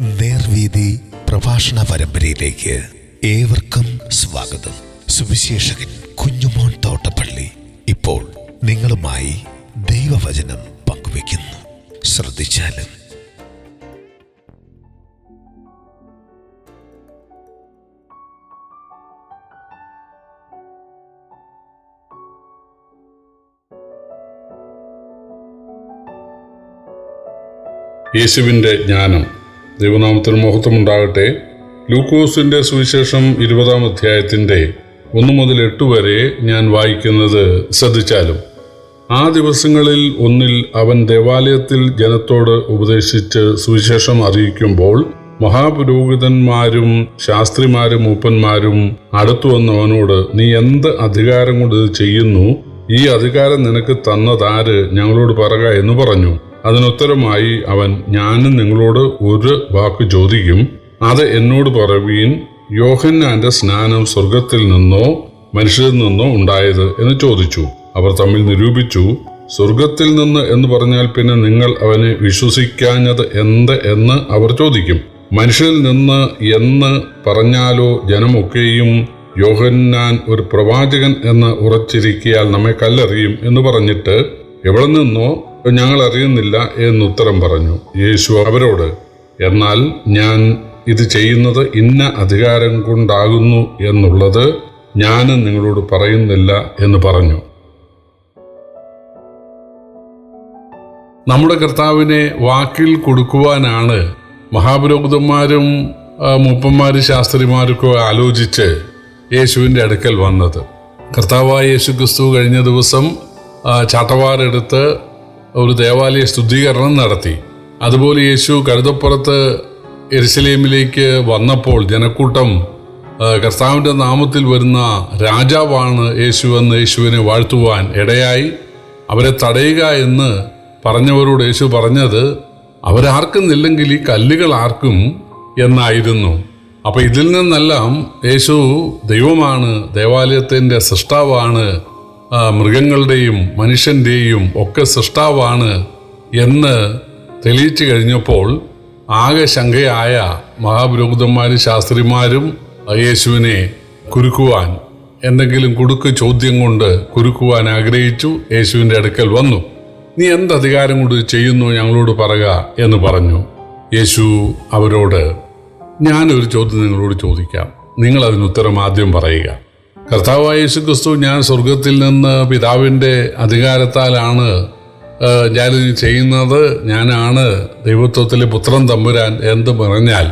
നേർവീതി പ്രഭാഷണ പരമ്പരയിലേക്ക് ഏവർക്കും സ്വാഗതം. സുവിശേഷകൻ കുഞ്ഞുമോൻ തോട്ടപ്പള്ളി ഇപ്പോൾ നിങ്ങളുമായി ദൈവവചനം പങ്കുവയ്ക്കുന്നു. ശ്രദ്ധിച്ചാലും. യേശുവിന്റെ ജ്ഞാനം ദൈവനാമത്തിന് മഹത്വമുണ്ടാകട്ടെ. ലൂക്കോസിന്റെ സുവിശേഷം ഇരുപതാം അധ്യായത്തിന്റെ ഒന്നു മുതൽ എട്ട് വരെ ഞാൻ വായിക്കുന്നത് ശ്രദ്ധിച്ചാലും ആ ദിവസങ്ങളിൽ ഒന്നിൽ അവൻ ദേവാലയത്തിൽ ജനത്തോട് ഉപദേശിച്ച് സുവിശേഷം അറിയിക്കുമ്പോൾ മഹാപുരോഹിതന്മാരും ശാസ്ത്രിമാരും മൂപ്പന്മാരും അടുത്തു വന്നവനോട് നീ എന്ത് അധികാരം കൊണ്ട് ഇത് ചെയ്യുന്നു? ഈ അധികാരം നിനക്ക് തന്നതാര്? ഞങ്ങളോട് പറക എന്ന് പറഞ്ഞു. അതിനുത്തരമായി അവൻ ഞാനും നിങ്ങളോട് ഒരു വാക്ക് ചോദിക്കും. അത് എന്നോട് പറവീൻ യോഹന്നാന്റെ സ്നാനം സ്വർഗത്തിൽ നിന്നോ മനുഷ്യരിൽ നിന്നോ ഉണ്ടായത്? എന്ന് ചോദിച്ചു. അവർ തമ്മിൽ നിരൂപിച്ചു സ്വർഗത്തിൽ നിന്ന് എന്ന് പറഞ്ഞാൽ പിന്നെ നിങ്ങൾ അവനെ വിശ്വസിക്കാഞ്ഞത് എന്ത് എന്ന് അവർ ചോദിക്കും. മനുഷ്യരിൽ നിന്ന് എന്ന് പറഞ്ഞാലോ ജനമൊക്കെയും യോഹന്നാൻ ഒരു പ്രവാചകൻ എന്ന് ഉറച്ചിരിക്കിയാൽ നമ്മെ കല്ലെറിയും എന്ന് പറഞ്ഞിട്ട് എവിടെ നിന്നോ ഞങ്ങൾ അറിയുന്നില്ല എന്നുത്തരം പറഞ്ഞു. യേശു അവരോട് എന്നാൽ ഞാൻ ഇത് ചെയ്യുന്നത് ഇന്ന അധികാരം കൊണ്ടാകുന്നു എന്നുള്ളത് ഞാനും നിങ്ങളോട് പറയുന്നില്ല എന്ന് പറഞ്ഞു. നമ്മുടെ കർത്താവിനെ വാക്കിൽ കൊടുക്കുവാനാണ് മഹാപുരോഹിതന്മാരും മൂപ്പന്മാരും ശാസ്ത്രിമാരൊക്കെ ആലോചിച്ച് യേശുവിന്റെ അടുക്കൽ വന്നത്. കർത്താവായ യേശു ക്രിസ്തു കഴിഞ്ഞ ദിവസം ചാട്ടവാരെടുത്ത് ഒരു ദേവാലയ ശുദ്ധീകരണം നടത്തി. അതുപോലെ യേശു കഴുതപ്പുറത്ത് എരുസലേമിലേക്ക് വന്നപ്പോൾ ജനക്കൂട്ടം കർത്താവിന്റെ നാമത്തിൽ വരുന്ന രാജാവാണ് യേശു എന്ന് യേശുവിനെ വാഴ്ത്തുവാൻ ഇടയായി. അവരെ തടയുക എന്ന് പറഞ്ഞവരോട് യേശു പറഞ്ഞത് അവരാർക്കും ഇല്ലെങ്കിൽ ഈ കല്ലുകൾ ആർക്കും എന്നായിരുന്നു. അപ്പോൾ ഇതിൽ നിന്നെല്ലാം യേശു ദൈവമാണ് ദേവാലയത്തിന്റെ സൃഷ്ടാവാണ് മൃഗങ്ങളുടെയും മനുഷ്യന്റെയും ഒക്കെ സൃഷ്ടാവാണ് എന്ന് തെളിയിച്ചു കഴിഞ്ഞപ്പോൾ ആകെ ശങ്കയായ മഹാപുരോഹിതന്മാരും ശാസ്ത്രിമാരും യേശുവിനെ കുരുക്കുവാൻ എന്തെങ്കിലും കുടുക്ക് ചോദ്യം കൊണ്ട് കുരുക്കുവാൻ ആഗ്രഹിച്ചു യേശുവിന്റെ അടുക്കൽ വന്നു. നീ എന്ത് അധികാരം കൊണ്ട് ചെയ്യുന്നു? ഞങ്ങളോട് പറയുക എന്ന് പറഞ്ഞു. യേശു അവരോട് ഞാനൊരു ചോദ്യം നിങ്ങളോട് ചോദിക്കാം. ഉത്തരം ആദ്യം പറയുക. കർത്താവായ യേശു ക്രിസ്തു ഞാൻ സ്വർഗത്തിൽ നിന്ന് പിതാവിന്റെ അധികാരത്താലാണ് ഞാനിത് ചെയ്യുന്നത്. ഞാനാണ് ദൈവത്വത്തിലെ പുത്രൻ തമ്പുരാൻ എന്ന് പറഞ്ഞാൽ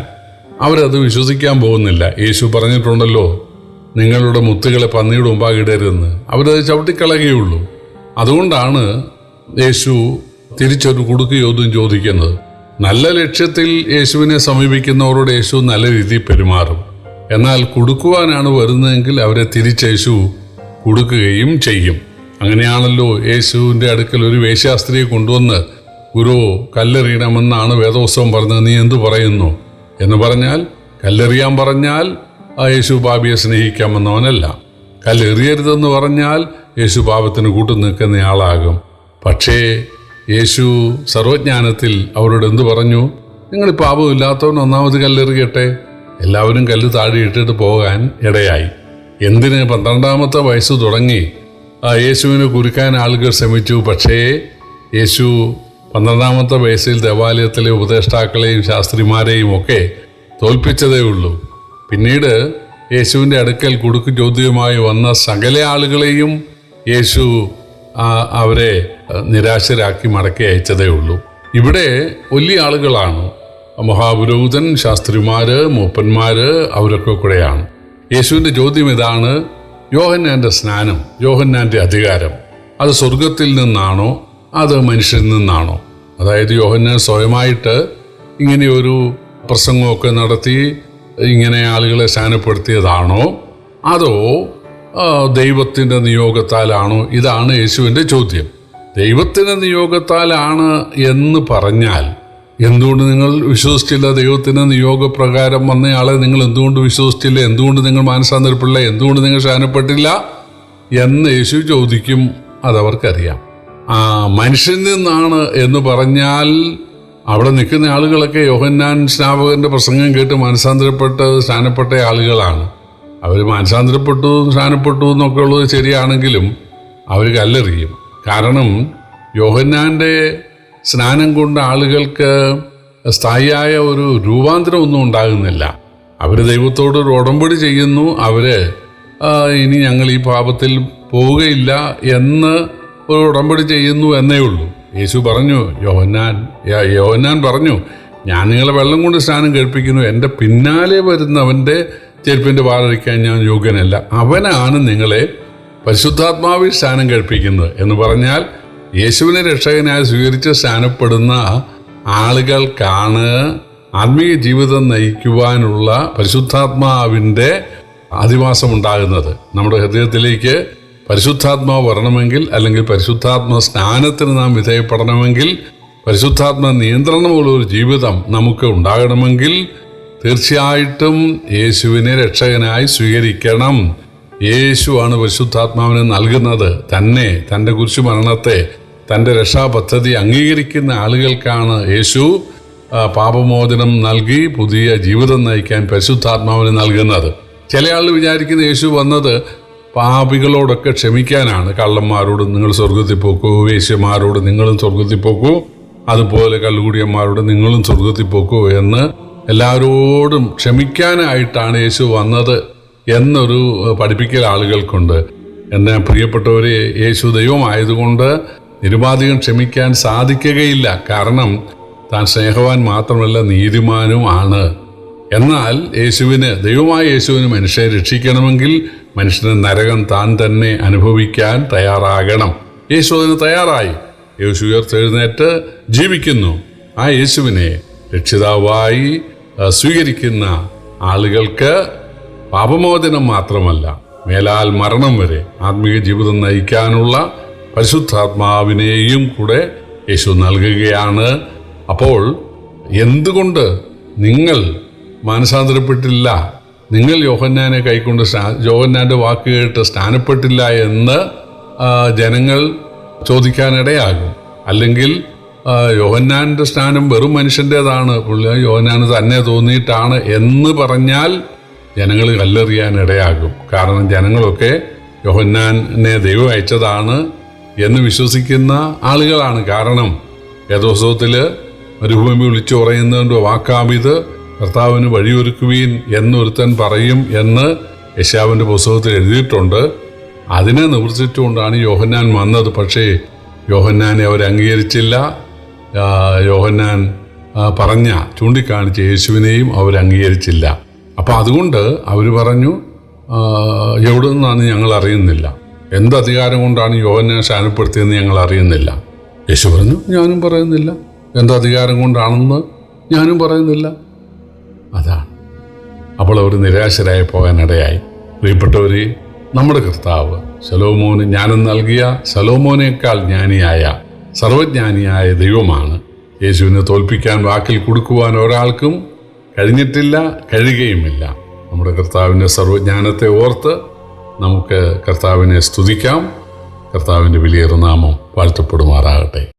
അവരത് വിശ്വസിക്കാൻ പോകുന്നില്ല. യേശു പറഞ്ഞിട്ടുണ്ടല്ലോ നിങ്ങളുടെ മുത്തുകളെ പന്നിയുടെ മുമ്പാകെ ഇടരുതെന്ന് അവരത് ചവിട്ടിക്കളയുകയുള്ളൂ. അതുകൊണ്ടാണ് യേശു തിരിച്ചൊരു കുടുക്ക് ചോദ്യം ചോദിക്കുന്നത്. നല്ല ലക്ഷ്യത്തിൽ യേശുവിനെ സമീപിക്കുന്നവരോട് യേശു നല്ല രീതിയിൽ പെരുമാറും. എന്നാൽ കൊടുക്കുവാനാണ് വരുന്നതെങ്കിൽ അവരെ തിരിച്ചേശു കൊടുക്കുകയും ചെയ്യും. അങ്ങനെയാണല്ലോ യേശുവിന്റെ അടുക്കൽ ഒരു വേശ്യാസ്ത്രീയെ കൊണ്ടുവന്ന് ഗുരു കല്ലെറിയണമെന്നാണ് വേദോത്സവം പറഞ്ഞത് നീ എന്തു പറയുന്നു? എന്ന് പറഞ്ഞാൽ കല്ലെറിയാൻ പറഞ്ഞാൽ ആ യേശു ബാബിയെ സ്നേഹിക്കാമെന്നവനല്ല. കല്ലെറിയരുതെന്ന് പറഞ്ഞാൽ യേശു പാപത്തിന് കൂട്ടു നിൽക്കുന്നയാളാകും പക്ഷേ യേശു സർവജ്ഞാനത്തിൽ അവരോട് എന്തു പറഞ്ഞു? നിങ്ങൾ പാപമില്ലാത്തവൻ ഒന്നാമത് കല്ലെറിയട്ടെ? എല്ലാവരും കല്ല് താഴെ ഇട്ടിട്ട് പോകാൻ ഇടയായി. എന്തിന് പന്ത്രണ്ടാമത്തെ വയസ്സ് തുടങ്ങി? ആ യേശുവിനെ കുരുക്കാൻ ആളുകൾ ശ്രമിച്ചു. പക്ഷേ യേശു പന്ത്രണ്ടാമത്തെ വയസ്സിൽ ദേവാലയത്തിലെ ഉപദേഷ്ടാക്കളെയും ശാസ്ത്രിമാരെയും ഒക്കെ തോൽപ്പിച്ചതേ ഉള്ളൂ. പിന്നീട് യേശുവിന്റെ അടുക്കൽ കുടുക്ക് ചോദ്യവുമായി വന്ന സകല ആളുകളെയും യേശു അവരെ നിരാശരാക്കി മടക്കി അയച്ചതേ ഉള്ളൂ. ഇവിടെ വലിയ ആളുകളാണ്. മഹാപുരോഹിതൻ ശാസ്ത്രിമാര് മൂപ്പന്മാര് അവരൊക്കെ കൂടെയാണ്. യേശുവിന്റെ ചോദ്യം ഇതാണ് യോഹന്നാന്റെ സ്നാനം യോഹന്നാന്റെ അധികാരം അത് സ്വർഗത്തിൽ നിന്നാണോ അത് മനുഷ്യരിൽ നിന്നാണോ? അതായത് യോഹന്നാൻ സ്വയമായിട്ട് ഇങ്ങനെ ഒരു പ്രസംഗമൊക്കെ നടത്തി ഇങ്ങനെ ആളുകളെ സ്നാനപ്പെടുത്തിയതാണോ അതോ ദൈവത്തിന്റെ നിയോഗത്താലാണോ? ഇതാണ് യേശുവിന്റെ ചോദ്യം. ദൈവത്തിന്റെ നിയോഗത്താലാണ് എന്ന് പറഞ്ഞാൽ എന്തുകൊണ്ട് നിങ്ങൾ വിശ്വസിച്ചില്ല ദൈവത്തിന് നിയോഗപ്രകാരം വന്നയാളെ നിങ്ങൾ എന്തുകൊണ്ട് വിശ്വസിച്ചില്ല? എന്തുകൊണ്ട് നിങ്ങൾ മാനസാന്തരപ്പെടില്ല എന്തുകൊണ്ട് നിങ്ങൾ ശാനപ്പെട്ടില്ല? എന്ന് യേശു ചോദിക്കും. അതവർക്കറിയാം ആ മനുഷ്യൻ നിന്നാണ് എന്ന് പറഞ്ഞാൽ അവിടെ നിൽക്കുന്ന ആളുകളൊക്കെ യോഹന്നാൻ സ്നാപകന്റെ പ്രസംഗം കേട്ട് മനസാന്തരപ്പെട്ട് സ്നാനപ്പെട്ട ആളുകളാണ്. അവർ മനസാന്തരപ്പെട്ടു സ്നാനപ്പെട്ടു എന്നൊക്കെ ഉള്ളത് ശരിയാണെങ്കിലും അവർ കല്ലെറിയും. കാരണം യോഹന്നാന്റെ സ്നാനം കൊണ്ട് ആളുകൾക്ക് സ്ഥായിയായ ഒരു രൂപാന്തരം ഒന്നും ഉണ്ടാകുന്നില്ല. അവർ ദൈവത്തോട് ഒരു ഉടമ്പടി ചെയ്യുന്നു. അവർ ഇനി ഞങ്ങൾ ഈ പാപത്തിൽ പോവുകയില്ല എന്ന് ഒരു ഉടമ്പടി ചെയ്യുന്നു എന്നേ ഉള്ളൂ. യേശു പറഞ്ഞു യോഹന്നാൻ യോഹന്നാൻ പറഞ്ഞു ഞാൻ നിങ്ങളെ വെള്ളം കൊണ്ട് സ്നാനം കഴിപ്പിക്കുന്നു. എന്റെ പിന്നാലെ വരുന്നവന്റെ ചെരുപ്പിന്റെ പാലടിക്കാൻ ഞാൻ യോഗ്യനല്ല. അവനാണ് നിങ്ങളെ പരിശുദ്ധാത്മാവിൽ സ്നാനം കഴിപ്പിക്കുന്നത്. എന്ന് പറഞ്ഞാൽ യേശുവിനെ രക്ഷകനായി സ്വീകരിച്ച് സ്ഥാനപ്പെടുന്ന ആളുകൾക്കാണ് ആത്മീയ ജീവിതം നയിക്കുവാനുള്ള പരിശുദ്ധാത്മാവിന്റെ അധിവാസം ഉണ്ടാകുന്നത് നമ്മുടെ ഹൃദയത്തിലേക്ക് പരിശുദ്ധാത്മാവ് വരണമെങ്കിൽ അല്ലെങ്കിൽ പരിശുദ്ധാത്മ സ്നാനത്തിന് നാം വിധേയപ്പെടണമെങ്കിൽ പരിശുദ്ധാത്മ നിയന്ത്രണമുള്ള ഒരു ജീവിതം നമുക്ക് ഉണ്ടാകണമെങ്കിൽ തീർച്ചയായിട്ടും യേശുവിനെ രക്ഷകനായി സ്വീകരിക്കണം. യേശുവാണ് പരിശുദ്ധാത്മാവിനെ നൽകുന്നത്. തന്നെ തന്റെ കുരിശു മരണത്തെ തന്റെ രക്ഷാപദ്ധതി അംഗീകരിക്കുന്ന ആളുകൾക്കാണ് യേശു പാപമോചനം നൽകി പുതിയ ജീവിതം നയിക്കാൻ പരിശുദ്ധാത്മാവിന് നൽകുന്നത്. ചില ആൾ വിചാരിക്കുന്ന യേശു വന്നത് പാപികളോടൊക്കെ ക്ഷമിക്കാനാണ്. കള്ളന്മാരോട് നിങ്ങൾ സ്വർഗത്തിൽ പോക്കൂ വേശ്യമാരോട് നിങ്ങളും സ്വർഗത്തിൽ പോക്കൂ അതുപോലെ കള്ളുകൂടിയന്മാരോട് നിങ്ങളും സ്വർഗത്തിൽ പോക്കൂ എന്ന് എല്ലാവരോടും ക്ഷമിക്കാനായിട്ടാണ് യേശു വന്നത്. എന്നൊരു പഠിപ്പിക്കൽ ആളുകൾക്കുണ്ട്. എന്നെ പ്രിയപ്പെട്ടവർ യേശു ദൈവമായതുകൊണ്ട് നിരുപാധികം ക്ഷമിക്കാൻ സാധിക്കുകയില്ല. കാരണം താൻ സ്നേഹവാൻ മാത്രമല്ല നീതിമാനും ആണ്. എന്നാൽ യേശുവിന് ദൈവമായ യേശുവിന് മനുഷ്യരെ രക്ഷിക്കണമെങ്കിൽ മനുഷ്യന് നരകം താൻ തന്നെ അനുഭവിക്കാൻ തയ്യാറാകണം. യേശു അതിന് തയ്യാറായി. യേശു ഉയർത്തെഴുന്നേറ്റ് ജീവിക്കുന്നു. ആ യേശുവിനെ രക്ഷിതാവായി സ്വീകരിക്കുന്ന ആളുകൾക്ക് പാപമോചനം മാത്രമല്ല മേലാൽ മരണം വരെ ആത്മീയ ജീവിതം നയിക്കാനുള്ള പരിശുദ്ധാത്മാവിനെയും കൂടെ യേശു നൽകുകയാണ്. അപ്പോൾ എന്തുകൊണ്ട് നിങ്ങൾ മാനസാന്തരപ്പെട്ടില്ല നിങ്ങൾ യോഹന്നാനെ കൈക്കൊണ്ട് സ്നാ- യോഹന്നാന്റെ വാക്ക് കേട്ട് സ്നാനപ്പെട്ടില്ല എന്ന് ജനങ്ങൾ ചോദിക്കാനിടയാകും. അല്ലെങ്കിൽ യോഹന്നാന്റെ സ്നാനം വെറും മനുഷ്യന്റെതാണ് പുള്ളി യോഹന്നാന് തന്നെ തോന്നിയിട്ടാണ് എന്ന് പറഞ്ഞാൽ ജനങ്ങൾ കല്ലെറിയാൻ ഇടയാകും കാരണം ജനങ്ങളൊക്കെ യോഹന്നാനെ ദൈവം അയച്ചതാണ് എന്ന് വിശ്വസിക്കുന്ന ആളുകളാണ്. കാരണം യഥോത്സവത്തിൽ മരുഭൂമി വിളിച്ചു പറയുന്നതിന്റെ വാക്കാമിത് കർത്താവിന് വഴിയൊരുക്കുവീൻ എന്നൊരുത്തൻ പറയും എന്ന് യശാവിന്റെ പുസ്തകത്തിൽ എഴുതിയിട്ടുണ്ട്. അതിനെ നിവർത്തിച്ചുകൊണ്ടാണ് യോഹന്നാൻ വന്നത്. പക്ഷേ യോഹന്നാനെ അവർ അംഗീകരിച്ചില്ല. യോഹന്നാൻ പറഞ്ഞ ചൂണ്ടിക്കാണിച്ച യേശുവിനെയും അവർ അംഗീകരിച്ചില്ല. അപ്പം അതുകൊണ്ട് അവർ പറഞ്ഞു എവിടെ നിന്നാണ് ഞങ്ങൾ അറിയുന്നില്ല? എന്ത് അധികാരം കൊണ്ടാണ് യോഹന്നാൻ ശാനപ്പെടുത്തിയെന്ന് ഞങ്ങൾ അറിയുന്നില്ല? യേശു പറഞ്ഞു ഞാനും പറയുന്നില്ല. എന്ത് അധികാരം കൊണ്ടാണെന്ന് ഞാനും പറയുന്നില്ല. അതാണ്. അപ്പോൾ അവർ നിരാശരായി പോകാനിടയായി. പ്രിയപ്പെട്ടവർ നമ്മുടെ കർത്താവ് ശലോമോന് ജ്ഞാനം നൽകിയ ശലോമോനേക്കാൾ ജ്ഞാനിയായ സർവജ്ഞാനിയായ ദൈവമാണ്. യേശുവിനെ തോൽപ്പിക്കാൻ വാക്കിൽ കൊടുക്കുവാൻ ഒരാൾക്കും കഴിഞ്ഞിട്ടില്ല കഴിയുകയുമില്ല. നമ്മുടെ കർത്താവിന്റെ സർവജ്ഞാനത്തെ ഓർത്ത് നമുക്ക് കർത്താവിനെ സ്തുതിക്കാം. കർത്താവിന്റെ വലിയ നാമം വാഴ്ത്തപ്പെടുമാറാകട്ടെ.